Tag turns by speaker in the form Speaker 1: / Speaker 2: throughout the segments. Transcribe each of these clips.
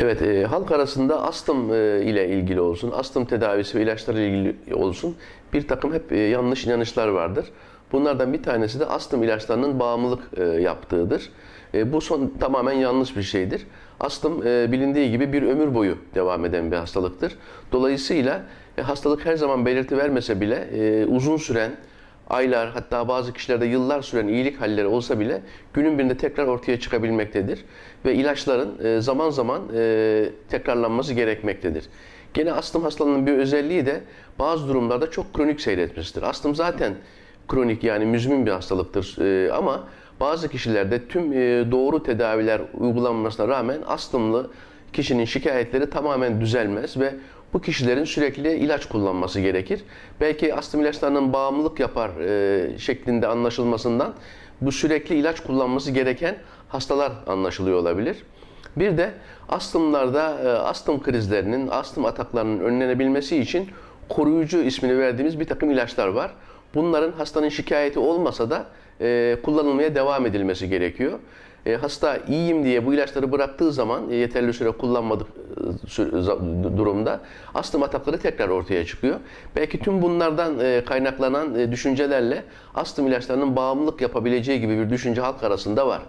Speaker 1: Evet, e, halk arasında astım e, ile ilgili olsun, astım tedavisi ve ilaçlarla ilgili olsun bir takım hep e, yanlış inanışlar vardır. Bunlardan bir tanesi de astım ilaçlarının bağımlılık e, yaptığıdır. E, bu son tamamen yanlış bir şeydir. Astım e, bilindiği gibi bir ömür boyu devam eden bir hastalıktır. Dolayısıyla e, hastalık her zaman belirti vermese bile e, uzun süren, aylar hatta bazı kişilerde yıllar süren iyilik halleri olsa bile günün birinde tekrar ortaya çıkabilmektedir. Ve ilaçların e, zaman zaman e, tekrarlanması gerekmektedir. Gene astım hastalığının bir özelliği de bazı durumlarda çok kronik seyretmesidir. Astım zaten kronik yani müzmin bir hastalıktır E, ama bazı kişilerde tüm doğru tedaviler uygulanmasına rağmen astımlı kişinin şikayetleri tamamen düzelmez ve bu kişilerin sürekli ilaç kullanması gerekir. Belki astım ilaçlarının bağımlılık yapar e, şeklinde anlaşılmasından bu sürekli ilaç kullanması gereken hastalar anlaşılıyor olabilir. Bir de astımlarda e, astım krizlerinin, astım ataklarının önlenebilmesi için koruyucu ismini verdiğimiz bir takım ilaçlar var. Bunların hastanın şikayeti olmasa da e, kullanılmaya devam edilmesi gerekiyor. E, hasta iyiyim diye bu ilaçları bıraktığı zaman e, yeterli süre kullanmadık e, durumda astım atakları tekrar ortaya çıkıyor. Belki tüm bunlardan e, kaynaklanan e, düşüncelerle astım ilaçlarının bağımlılık yapabileceği gibi bir düşünce halk arasında var.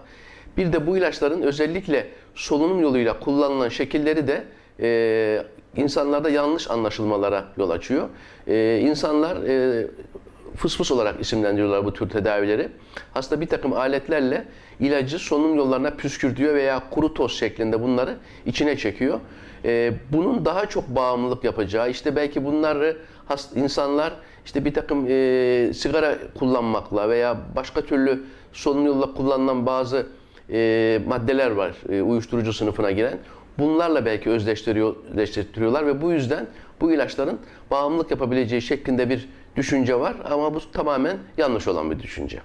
Speaker 1: Bir de bu ilaçların özellikle solunum yoluyla kullanılan şekilleri de e, insanlarda yanlış anlaşılmalara yol açıyor. E, insanlar e, fısfıs olarak isimlendiriyorlar bu tür tedavileri. Hasta bir takım aletlerle ilacı solunum yollarına püskürtüyor veya kuru toz şeklinde bunları içine çekiyor. Ee, bunun daha çok bağımlılık yapacağı, işte belki bunları hast- insanlar işte bir takım e, sigara kullanmakla veya başka türlü solunum yoluyla kullanılan bazı e, maddeler var e, uyuşturucu sınıfına giren. Bunlarla belki özdeştiriyor, özdeştiriyorlar ve bu yüzden bu ilaçların bağımlılık yapabileceği şeklinde bir düşünce var ama bu tamamen yanlış olan bir düşünce.